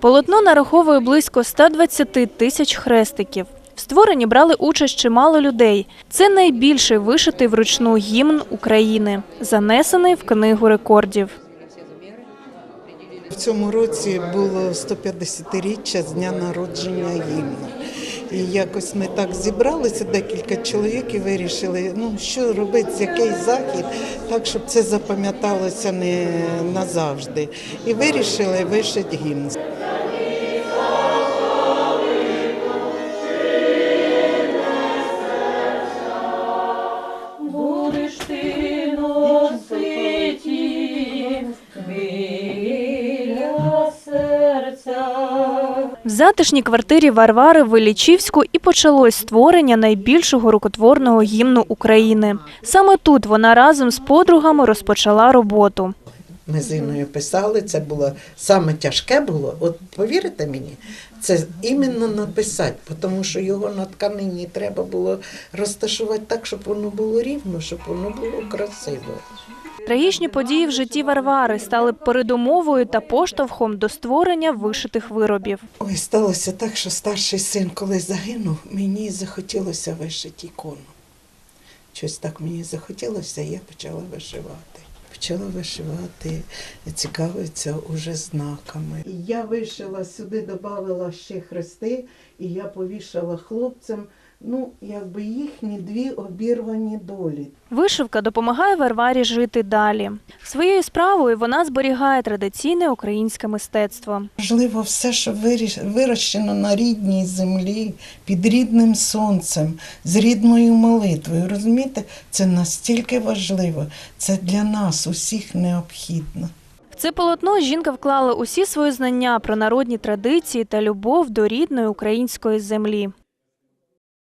Полотно нараховує близько 120 тисяч хрестиків. В створенні брали участь чимало людей. Це найбільший вишитий вручну гімн України, занесений в книгу рекордів. В цьому році було 150-річчя з дня народження гімну. І якось ми так зібралися, декілька чоловік і вирішили, ну що робити, який захід, так щоб це запам'яталося не назавжди. І вирішили вишити гімн. В затишній квартирі Варвари в Ілічівську і почалось створення найбільшого рукотворного гімну України. Саме тут вона разом з подругами розпочала роботу. Ми з Іною писали, це було саме тяжке було. От повірите мені, це іменно написати, тому що його на тканині треба було розташувати так, щоб воно було рівно, щоб воно було красиво. Трагічні події в житті Варвари стали передумовою та поштовхом до створення вишитих виробів. Ой, сталося так, що старший син, коли загинув, мені захотілося вишити ікону. Щось так мені захотілося, і я почала вишивати. Почала вишивати, цікавиться уже знаками. Я вишила сюди, додала ще хрести, і я повішала хлопцям, ну, якби їхні дві обірвані долі. Вишивка допомагає Варварі жити далі. Своєю справою вона зберігає традиційне українське мистецтво. Важливо все, що вирощено на рідній землі, під рідним сонцем, з рідною молитвою. Розумієте, це настільки важливо, це для нас усіх необхідно. Це полотно жінка вклала усі свої знання про народні традиції та любов до рідної української землі.